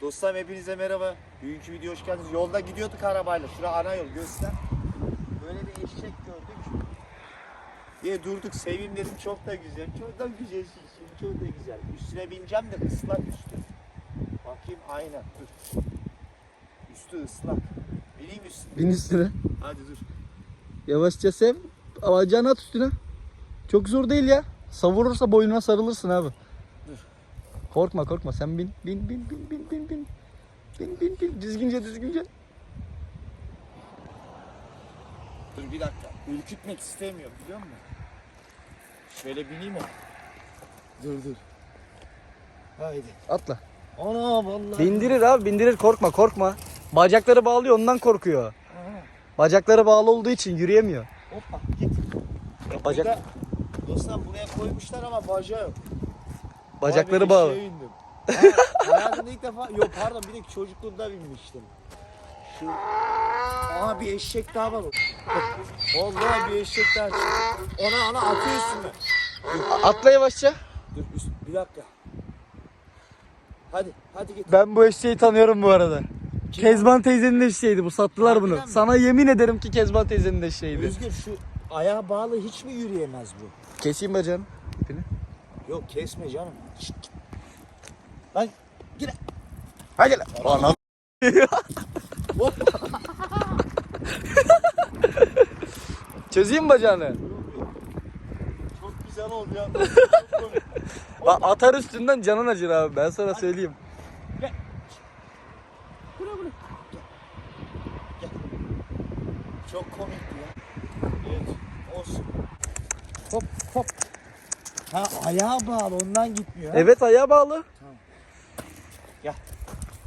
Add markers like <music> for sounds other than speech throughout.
Dostlarım hepinize merhaba. Bugünkü video hoş geldiniz. Yolda gidiyorduk arabayla. Şura ana yol göster. Böyle bir eşek gördük. Diye durduk seveyim dedim çok da güzel. Çok da güzel şimdi çok da güzel. Üstüne bineceğim de ıslak üstü. Bakayım aynen dur. Üstü ıslak. Bineyim üstüne. Bin üstüne. Hadi dur. Yavaşça sev. Bacağını at üstüne. Çok zor değil ya. Savurursa boynuna sarılırsın abi. Korkma korkma sen bin. Bin bin bin bin bin bin. Bin bin bin. Düzgünce düzgünce. Dur bir dakika. Ürkütmek istemiyorum biliyor musun? Şöyle bineyim mi? Dur dur. Haydi. Atla. Ana vallahi. Bindirir abi bindirir korkma korkma. Bacakları bağlıyor ondan korkuyor. Aha. Bacakları bağlı olduğu için yürüyemiyor. Hoppa git. Bacak Burada, dostlar buraya koymuşlar ama bacağı yok. Bacakları be, bağlı. hayatımda ilk defa yok pardon bir de çocukluğumda binmiştim. Şu Aa bir eşek daha var. Vallahi bir eşek daha çıktı. Ona ana atıyor üstüne. Atla yavaşça. Dur üst, bir dakika. Hadi hadi git. Ben bu eşeği tanıyorum bu arada. Kim Kezban teyzenin eşeğiydi bu sattılar bunu. Harbiden mi? Sana yemin ederim ki Kezban teyzenin eşeğiydi. Özgür şu ayağa bağlı hiç mi yürüyemez bu? Keseyim bacağını. ipini. Yok kesme canım. Şşt. Lan gire. Hadi lan. Hop. <laughs> Çözeyim mi bacağını. Çok güzel oldu ya. <laughs> Bak atar üstünden canın acır abi ben sana söyleyeyim. Bura bura. Gel. Gel. Çok komikti ya. Evet. Olsun. Hop hop. Ha ayağa bağlı ondan gitmiyor. ha. Evet ayağa bağlı.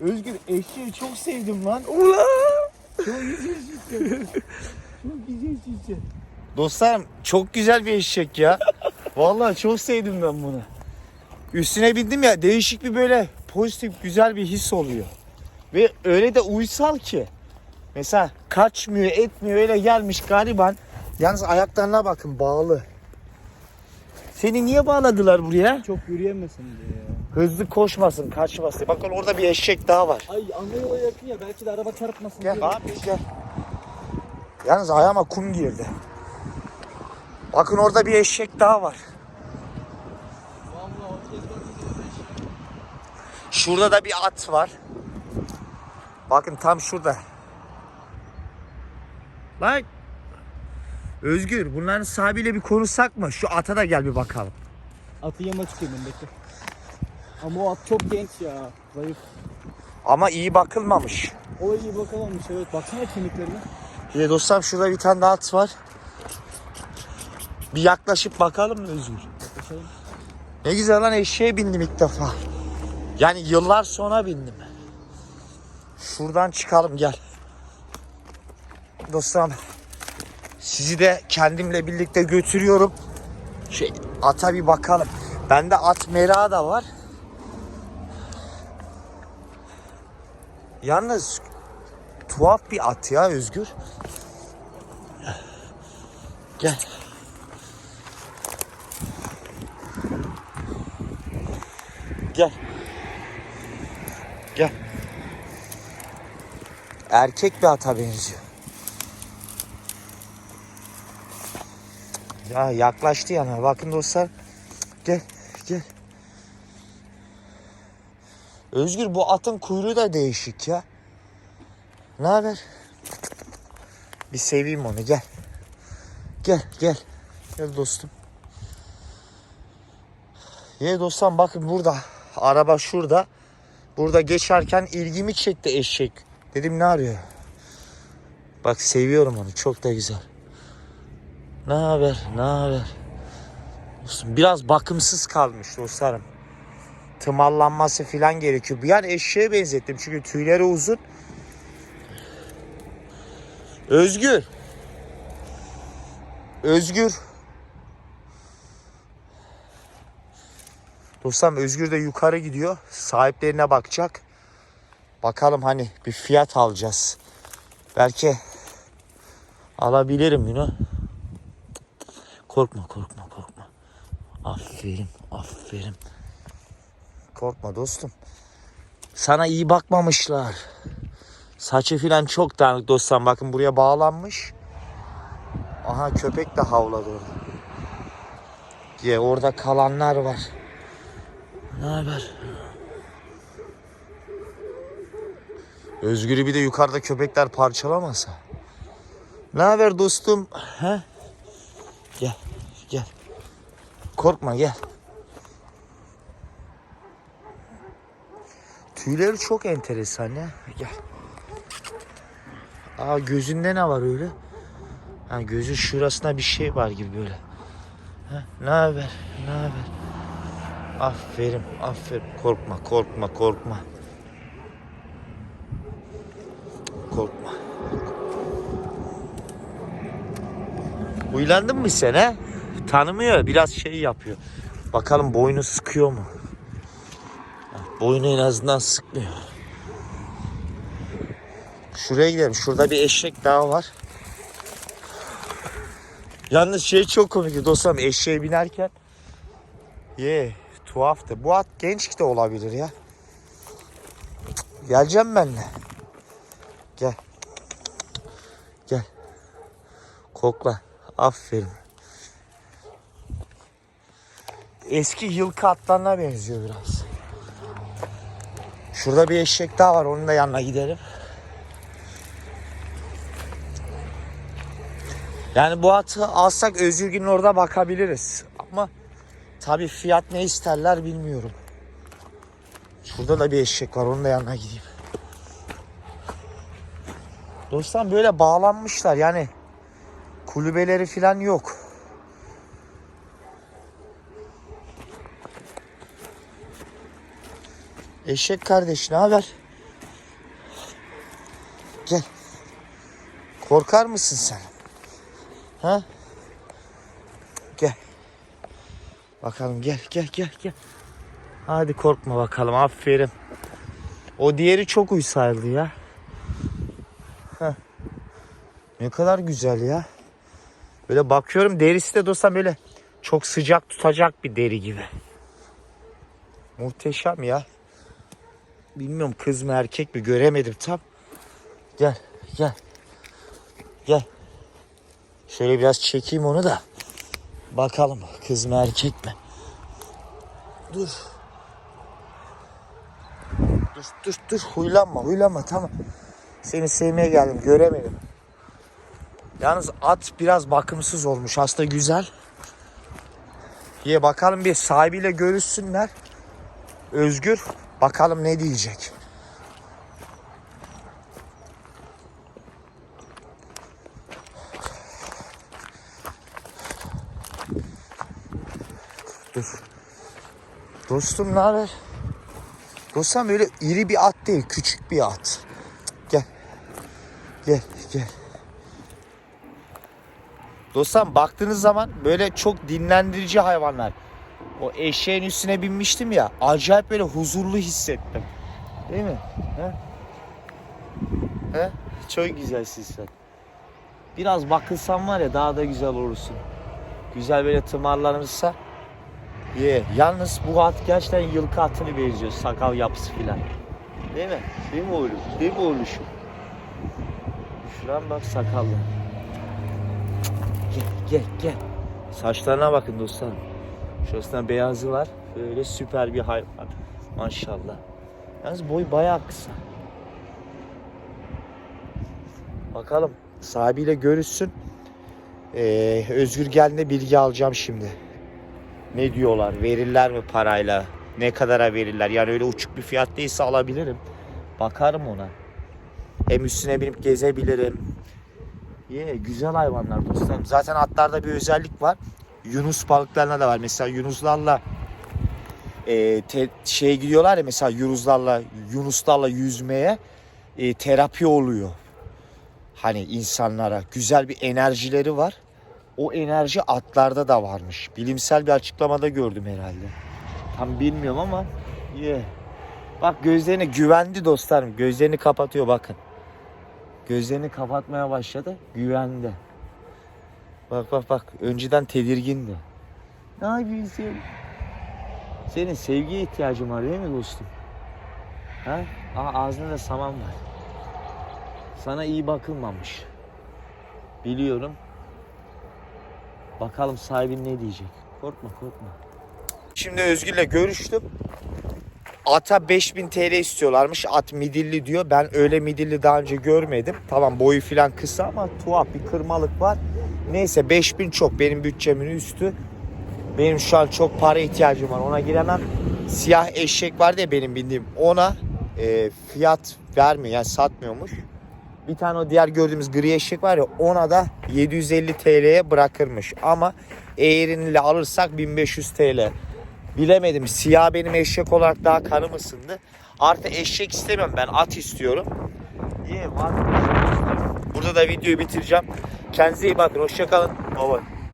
Özgür eşeği çok sevdim lan. Ula. Çok güzel şişe. çok güzel şişe. Dostlarım çok güzel bir eşek ya. Vallahi çok sevdim ben bunu. Üstüne bindim ya değişik bir böyle pozitif güzel bir his oluyor. Ve öyle de uysal ki. Mesela kaçmıyor etmiyor öyle gelmiş gariban. Yalnız ayaklarına bakın bağlı. Seni niye bağladılar buraya? Çok yürüyemesin diye ya. Hızlı koşmasın, kaçmasın. Bakın orada bir eşek daha var. Ay ana yola yakın ya belki de araba çarpmasın Gel diye. abi gel. Yalnız ayağıma kum girdi. Bakın orada bir eşek daha var. Şurada da bir at var. Bakın tam şurada. Lan. Özgür bunların sahibiyle bir konuşsak mı? Şu ata da gel bir bakalım. Atı yama çıkayım ben bekle. Ama o at çok genç ya. Zayıf. Ama iyi bakılmamış. O iyi bakamamış evet. Baksana kemiklerine. Bir de dostlarım şurada bir tane daha at var. Bir yaklaşıp bakalım mı Özgür? Bakışalım. Ne güzel lan eşeğe bindim ilk defa. Yani yıllar sonra bindim. Şuradan çıkalım gel. Dostlarım sizi de kendimle birlikte götürüyorum. Şey ata bir bakalım. Bende at merağı da var. Yalnız tuhaf bir at ya Özgür. Gel. Gel. Gel. Erkek bir ata benziyor. Ya yaklaştı yana. Bakın dostlar. Gel. Gel. Özgür bu atın kuyruğu da değişik ya. Ne haber? Bir seveyim onu gel. Gel gel. Gel dostum. Ye dostum bakın burada. Araba şurada. Burada geçerken ilgimi çekti eşek. Dedim ne arıyor? Bak seviyorum onu. Çok da güzel. Ne haber? Ne haber? Biraz bakımsız kalmış dostlarım. Tımallanması falan gerekiyor. Bir an eşeğe benzettim çünkü tüyleri uzun. Özgür. Özgür. Dostum Özgür de yukarı gidiyor. Sahiplerine bakacak. Bakalım hani bir fiyat alacağız. Belki alabilirim yine. Korkma korkma korkma. Aferin aferin. Korkma dostum. Sana iyi bakmamışlar. Saçı filan çok dağınık dostlar. Bakın buraya bağlanmış. Aha köpek de havladı orada. Diye orada kalanlar var. Ne haber? Özgür'ü bir de yukarıda köpekler parçalamasa. Ne haber dostum? He? Gel. Korkma gel. Tüyleri çok enteresan ya. Gel. Aa gözünde ne var öyle? Ha gözün şurasında bir şey var gibi böyle. Ha, ne haber? Ne haber? Aferin, aferin. Korkma, korkma, korkma. Korkma. Uylandın mı sen ha? Tanımıyor, biraz şey yapıyor. Bakalım boynu sıkıyor mu? Boynu en azından sıkmıyor. Şuraya gidelim. Şurada bir eşek daha var. Yalnız şey çok komik dostlarım eşeğe binerken ye tuhaftı. Bu at genç de olabilir ya. Geleceğim benimle. Gel. Gel. Kokla. Aferin. Eski yılkı atlarına benziyor biraz. Şurada bir eşek daha var. Onun da yanına gidelim. Yani bu atı alsak Özgürgün'ün orada bakabiliriz. Ama tabii fiyat ne isterler bilmiyorum. Şurada da bir eşek var. Onun da yanına gideyim. Dostlar böyle bağlanmışlar yani kulübeleri falan yok. Eşek kardeş ne haber? Gel. Korkar mısın sen? Ha? Gel. Bakalım gel gel gel gel. Hadi korkma bakalım aferin. O diğeri çok uysaydı ya. Heh. Ne kadar güzel ya. Böyle bakıyorum derisi de dostum böyle çok sıcak tutacak bir deri gibi. Muhteşem ya. Bilmiyorum kız mı erkek mi göremedim tam. Gel gel. Gel. Şöyle biraz çekeyim onu da. Bakalım kız mı erkek mi? Dur. Dur dur dur huylanma huylanma tamam. Seni sevmeye geldim göremedim. Yalnız at biraz bakımsız olmuş aslında güzel. Ye bakalım bir sahibiyle görüşsünler. Özgür bakalım ne diyecek. Dur. Dostum ne haber? Dostum öyle iri bir at değil, küçük bir at. Gel. Gel, gel. Dostum baktığınız zaman böyle çok dinlendirici hayvanlar. O eşeğin üstüne binmiştim ya. Acayip böyle huzurlu hissettim. Değil mi? He? He? Çok güzelsin sen. Biraz bakılsan var ya daha da güzel olursun. Güzel böyle tımarlanırsa Ye. Yalnız bu at gerçekten yılkı atını benziyor. Sakal yapısı filan. Değil mi? Değil mi oğlum? Değil mi oğluşum? Şuran bak sakallı. Gel gel gel. Saçlarına bakın dostlarım. Şurasında beyazı var. Böyle süper bir hayvan. Maşallah. Yalnız boy bayağı kısa. Bakalım sahibiyle görüşsün. Ee, Özgür geldiğinde bilgi alacağım şimdi. Ne diyorlar? Verirler mi parayla? Ne kadara verirler? Yani öyle uçuk bir fiyat değilse alabilirim. Bakarım ona. Hem üstüne binip gezebilirim. Ye, güzel hayvanlar dostlarım. Zaten atlarda bir özellik var. Yunus balıklarına da var. Mesela yunuslarla e, te, şey gidiyorlar ya mesela yunuslarla yunuslarla yüzmeye e, terapi oluyor. Hani insanlara güzel bir enerjileri var. O enerji atlarda da varmış. Bilimsel bir açıklamada gördüm herhalde. Tam bilmiyorum ama ye. Bak gözlerini güvendi dostlarım. Gözlerini kapatıyor bakın. Gözlerini kapatmaya başladı. Güvende. Bak bak bak. Önceden tedirgindi. Ne yapıyorsun? Senin sevgiye ihtiyacın var değil mi dostum? Ha? Aa, ağzında da saman var. Sana iyi bakılmamış. Biliyorum. Bakalım sahibin ne diyecek. Korkma korkma. Şimdi Özgür'le görüştüm. Ata 5000 TL istiyorlarmış. At midilli diyor. Ben öyle midilli daha önce görmedim. Tamam boyu falan kısa ama tuhaf bir kırmalık var. Neyse 5000 çok benim bütçemin üstü. Benim şu an çok para ihtiyacım var. Ona giremem. Siyah eşek var ya benim bildiğim. Ona e, fiyat vermiyor. Yani satmıyormuş. Bir tane o diğer gördüğümüz gri eşek var ya ona da 750 TL'ye bırakırmış. Ama eğriniyle alırsak 1500 TL. Bilemedim. Siyah benim eşek olarak daha kanım ısındı. Artı eşek istemiyorum ben at istiyorum. İyi var. Burada da videoyu bitireceğim. Kendinize iyi bakın. Hoşçakalın. Baba.